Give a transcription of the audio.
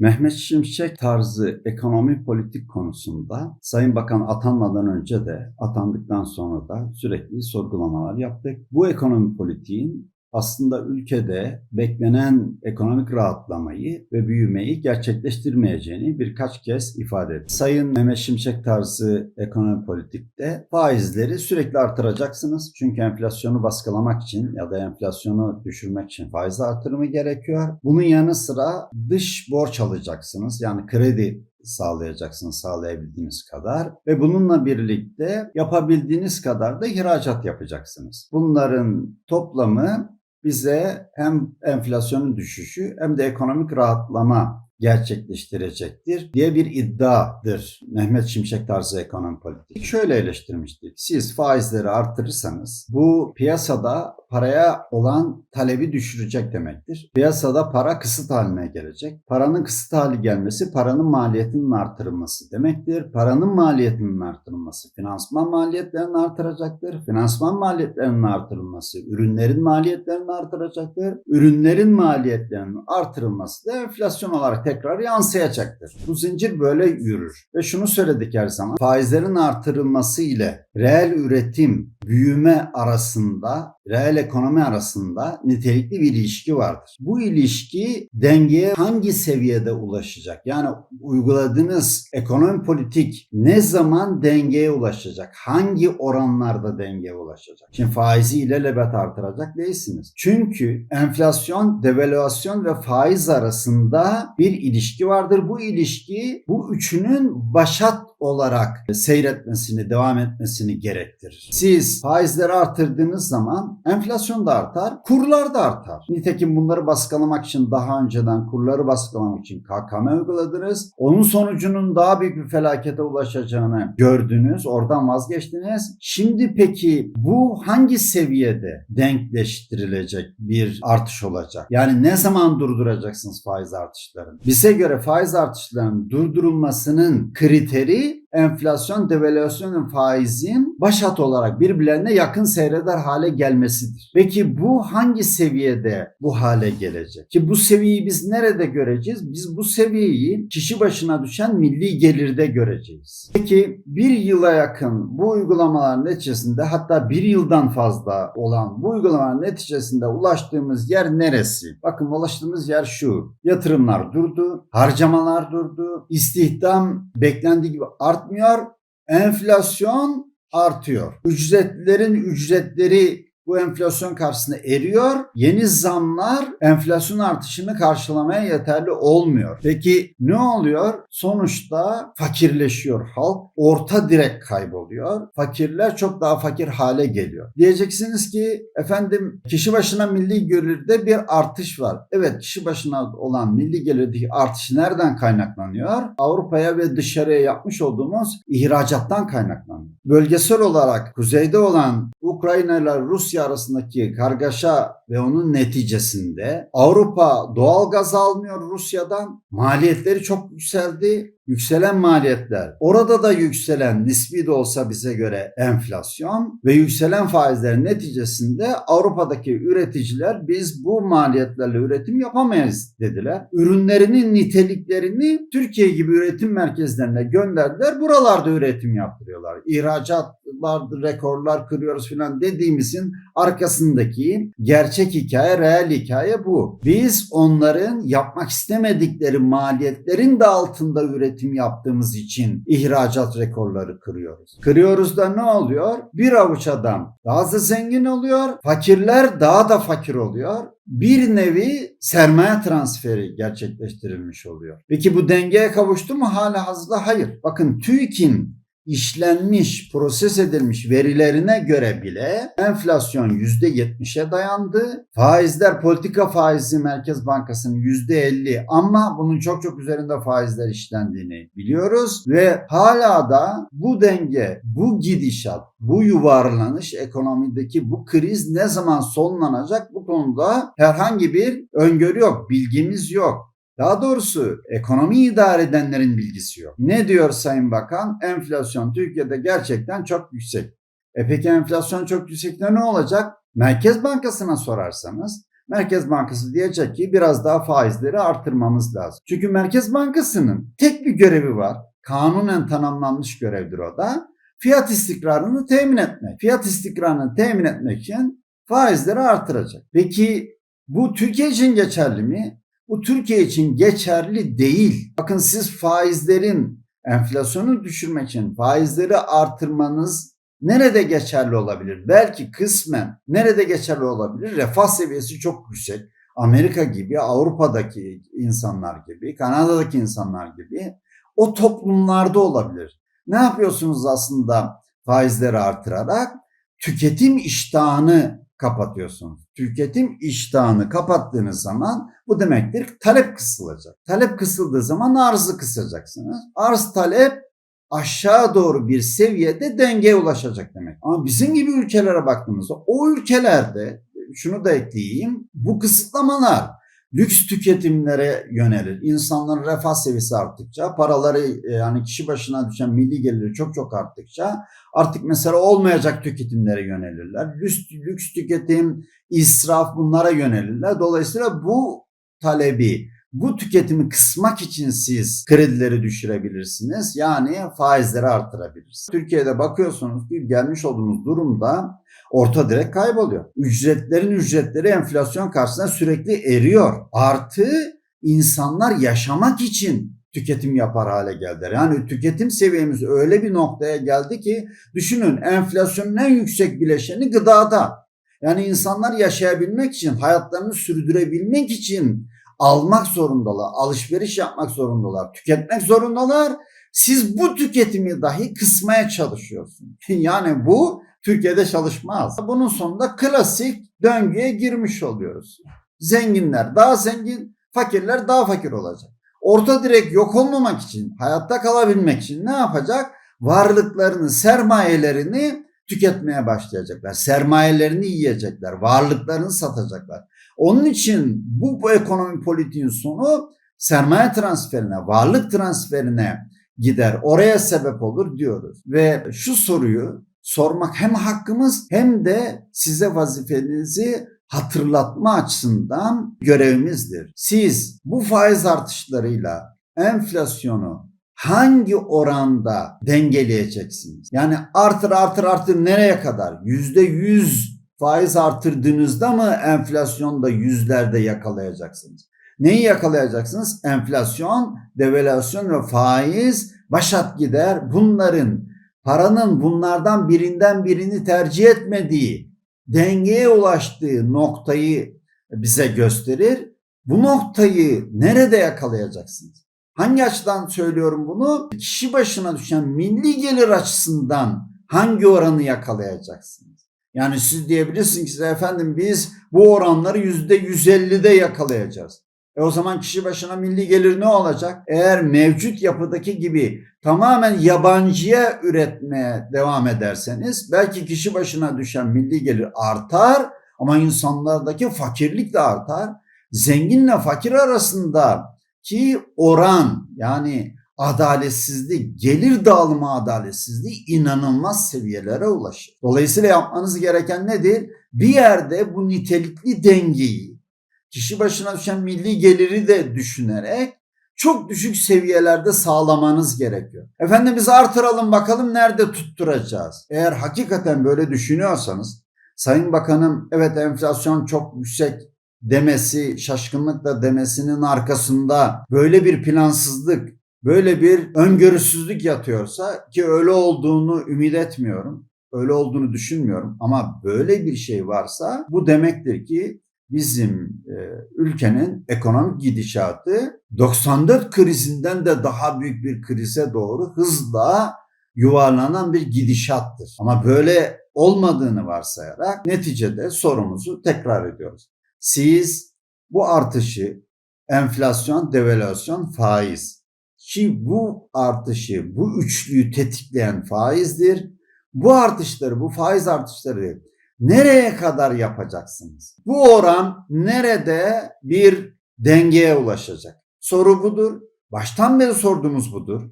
Mehmet Şimşek tarzı ekonomi politik konusunda Sayın Bakan atanmadan önce de atandıktan sonra da sürekli sorgulamalar yaptık. Bu ekonomi politiğin aslında ülkede beklenen ekonomik rahatlamayı ve büyümeyi gerçekleştirmeyeceğini birkaç kez ifade etti. Sayın Mehmet Şimşek tarzı ekonomi politikte faizleri sürekli artıracaksınız. Çünkü enflasyonu baskılamak için ya da enflasyonu düşürmek için faiz artırımı gerekiyor. Bunun yanı sıra dış borç alacaksınız. Yani kredi sağlayacaksınız sağlayabildiğiniz kadar ve bununla birlikte yapabildiğiniz kadar da ihracat yapacaksınız. Bunların toplamı bize hem enflasyonun düşüşü hem de ekonomik rahatlama gerçekleştirecektir diye bir iddiadır Mehmet Şimşek tarzı ekonomi politik. Şöyle eleştirmiştik. Siz faizleri artırırsanız bu piyasada paraya olan talebi düşürecek demektir. Piyasada para kısıt haline gelecek. Paranın kısıt hali gelmesi paranın maliyetinin artırılması demektir. Paranın maliyetinin artırılması finansman maliyetlerini artıracaktır. Finansman maliyetlerinin artırılması ürünlerin maliyetlerini artıracaktır. Ürünlerin maliyetlerinin artırılması da enflasyon olarak tekrar yansıyacaktır. Bu zincir böyle yürür. Ve şunu söyledik her zaman. Faizlerin artırılması ile reel üretim, büyüme arasında, reel ekonomi arasında nitelikli bir ilişki vardır. Bu ilişki dengeye hangi seviyede ulaşacak? Yani uyguladığınız ekonomi politik ne zaman dengeye ulaşacak? Hangi oranlarda dengeye ulaşacak? Şimdi faizi ile lebet artıracak değilsiniz. Çünkü enflasyon, devalüasyon ve faiz arasında bir ilişki vardır. Bu ilişki bu üçünün başat olarak seyretmesini, devam etmesini gerektirir. Siz faizleri artırdığınız zaman enflasyon da artar, kurlar da artar. Nitekim bunları baskılamak için daha önceden kurları baskılamak için KKM uyguladınız. Onun sonucunun daha büyük bir felakete ulaşacağını gördünüz. Oradan vazgeçtiniz. Şimdi peki bu hangi seviyede denkleştirilecek bir artış olacak? Yani ne zaman durduracaksınız faiz artışlarını? Bize göre faiz artışlarının durdurulmasının kriteri enflasyon, devalüasyonun faizin başat olarak birbirlerine yakın seyreder hale gelmesidir. Peki bu hangi seviyede bu hale gelecek? Ki bu seviyeyi biz nerede göreceğiz? Biz bu seviyeyi kişi başına düşen milli gelirde göreceğiz. Peki bir yıla yakın bu uygulamalar neticesinde hatta bir yıldan fazla olan bu uygulamalar neticesinde ulaştığımız yer neresi? Bakın ulaştığımız yer şu. Yatırımlar durdu, harcamalar durdu, istihdam beklendiği gibi artmıyor, enflasyon artıyor. Ücretlerin ücretleri bu enflasyon karşısında eriyor. Yeni zamlar enflasyon artışını karşılamaya yeterli olmuyor. Peki ne oluyor? Sonuçta fakirleşiyor halk. Orta direk kayboluyor. Fakirler çok daha fakir hale geliyor. Diyeceksiniz ki efendim kişi başına milli gelirde bir artış var. Evet kişi başına olan milli gelirdeki artış nereden kaynaklanıyor? Avrupa'ya ve dışarıya yapmış olduğumuz ihracattan kaynaklanıyor. Bölgesel olarak kuzeyde olan Ukrayna ile Rusya arasındaki kargaşa ve onun neticesinde Avrupa doğal gaz almıyor Rusya'dan. Maliyetleri çok yükseldi. Yükselen maliyetler, orada da yükselen nispi de olsa bize göre enflasyon ve yükselen faizlerin neticesinde Avrupa'daki üreticiler biz bu maliyetlerle üretim yapamayız dediler. Ürünlerinin niteliklerini Türkiye gibi üretim merkezlerine gönderdiler. Buralarda üretim yaptırıyorlar. İhracatlar, rekorlar kırıyoruz filan dediğimizin arkasındaki gerçek hikaye, reel hikaye bu. Biz onların yapmak istemedikleri maliyetlerin de altında üretim yaptığımız için ihracat rekorları kırıyoruz. Kırıyoruz da ne oluyor? Bir avuç adam daha da zengin oluyor, fakirler daha da fakir oluyor bir nevi sermaye transferi gerçekleştirilmiş oluyor. Peki bu dengeye kavuştu mu? Hala hazırda hayır. Bakın TÜİK'in işlenmiş, proses edilmiş verilerine göre bile enflasyon %70'e dayandı. Faizler, politika faizi Merkez Bankası'nın %50 ama bunun çok çok üzerinde faizler işlendiğini biliyoruz ve hala da bu denge, bu gidişat, bu yuvarlanış ekonomideki bu kriz ne zaman sonlanacak bu konuda herhangi bir öngörü yok, bilgimiz yok. Daha doğrusu ekonomi idare edenlerin bilgisi yok. Ne diyor Sayın Bakan? Enflasyon Türkiye'de gerçekten çok yüksek. E peki enflasyon çok yüksekte ne olacak? Merkez Bankası'na sorarsanız Merkez Bankası diyecek ki biraz daha faizleri artırmamız lazım. Çünkü Merkez Bankası'nın tek bir görevi var. Kanunen tanımlanmış görevdir o da. Fiyat istikrarını temin etmek. Fiyat istikrarını temin etmek için faizleri artıracak. Peki bu Türkiye için geçerli mi? Bu Türkiye için geçerli değil. Bakın siz faizlerin enflasyonu düşürmek için faizleri artırmanız nerede geçerli olabilir? Belki kısmen nerede geçerli olabilir? Refah seviyesi çok yüksek. Amerika gibi, Avrupa'daki insanlar gibi, Kanada'daki insanlar gibi o toplumlarda olabilir. Ne yapıyorsunuz aslında faizleri artırarak? Tüketim iştahını kapatıyorsunuz. Tüketim iştahını kapattığınız zaman bu demektir talep kısılacak. Talep kısıldığı zaman arzı kısacaksınız. Arz talep aşağı doğru bir seviyede dengeye ulaşacak demek. Ama bizim gibi ülkelere baktığımızda o ülkelerde şunu da ekleyeyim. Bu kısıtlamalar lüks tüketimlere yönelir. İnsanların refah seviyesi arttıkça, paraları yani kişi başına düşen milli geliri çok çok arttıkça artık mesela olmayacak tüketimlere yönelirler. Lüks, lüks tüketim, israf bunlara yönelirler. Dolayısıyla bu talebi, bu tüketimi kısmak için siz kredileri düşürebilirsiniz. Yani faizleri artırabilirsiniz. Türkiye'de bakıyorsunuz ki gelmiş olduğumuz durumda orta direk kayboluyor. Ücretlerin ücretleri enflasyon karşısında sürekli eriyor. Artı insanlar yaşamak için tüketim yapar hale geldiler. Yani tüketim seviyemiz öyle bir noktaya geldi ki düşünün enflasyonun en yüksek bileşeni gıdada. Yani insanlar yaşayabilmek için, hayatlarını sürdürebilmek için almak zorundalar, alışveriş yapmak zorundalar, tüketmek zorundalar. Siz bu tüketimi dahi kısmaya çalışıyorsunuz. yani bu Türkiye'de çalışmaz. Bunun sonunda klasik döngüye girmiş oluyoruz. Zenginler daha zengin, fakirler daha fakir olacak. Orta direk yok olmamak için, hayatta kalabilmek için ne yapacak? Varlıklarını, sermayelerini tüketmeye başlayacaklar. Sermayelerini yiyecekler, varlıklarını satacaklar. Onun için bu, bu ekonomi politiğin sonu sermaye transferine, varlık transferine gider. Oraya sebep olur diyoruz. Ve şu soruyu sormak hem hakkımız hem de size vazifenizi hatırlatma açısından görevimizdir. Siz bu faiz artışlarıyla enflasyonu hangi oranda dengeleyeceksiniz? Yani artır artır artır nereye kadar? Yüzde yüz faiz artırdığınızda mı enflasyonda yüzlerde yakalayacaksınız? Neyi yakalayacaksınız? Enflasyon, devalüasyon ve faiz başat gider. Bunların paranın bunlardan birinden birini tercih etmediği, dengeye ulaştığı noktayı bize gösterir. Bu noktayı nerede yakalayacaksınız? Hangi açıdan söylüyorum bunu? Kişi başına düşen milli gelir açısından hangi oranı yakalayacaksınız? Yani siz diyebilirsiniz ki efendim biz bu oranları yüzde 150'de yakalayacağız. E o zaman kişi başına milli gelir ne olacak? Eğer mevcut yapıdaki gibi tamamen yabancıya üretmeye devam ederseniz belki kişi başına düşen milli gelir artar ama insanlardaki fakirlik de artar. Zenginle fakir arasında ki oran yani adaletsizlik, gelir dağılımı adaletsizliği inanılmaz seviyelere ulaşır. Dolayısıyla yapmanız gereken nedir? Bir yerde bu nitelikli dengeyi, kişi başına düşen milli geliri de düşünerek çok düşük seviyelerde sağlamanız gerekiyor. Efendim biz artıralım bakalım nerede tutturacağız? Eğer hakikaten böyle düşünüyorsanız Sayın Bakanım evet enflasyon çok yüksek demesi, şaşkınlıkla demesinin arkasında böyle bir plansızlık, böyle bir öngörüsüzlük yatıyorsa ki öyle olduğunu ümit etmiyorum. Öyle olduğunu düşünmüyorum ama böyle bir şey varsa bu demektir ki bizim e, ülkenin ekonomik gidişatı 94 krizinden de daha büyük bir krize doğru hızla yuvarlanan bir gidişattır. Ama böyle olmadığını varsayarak neticede sorumuzu tekrar ediyoruz. Siz bu artışı enflasyon, devalüasyon, faiz ki bu artışı, bu üçlüyü tetikleyen faizdir. Bu artışları, bu faiz artışları nereye kadar yapacaksınız? Bu oran nerede bir dengeye ulaşacak? Soru budur. Baştan beri sorduğumuz budur.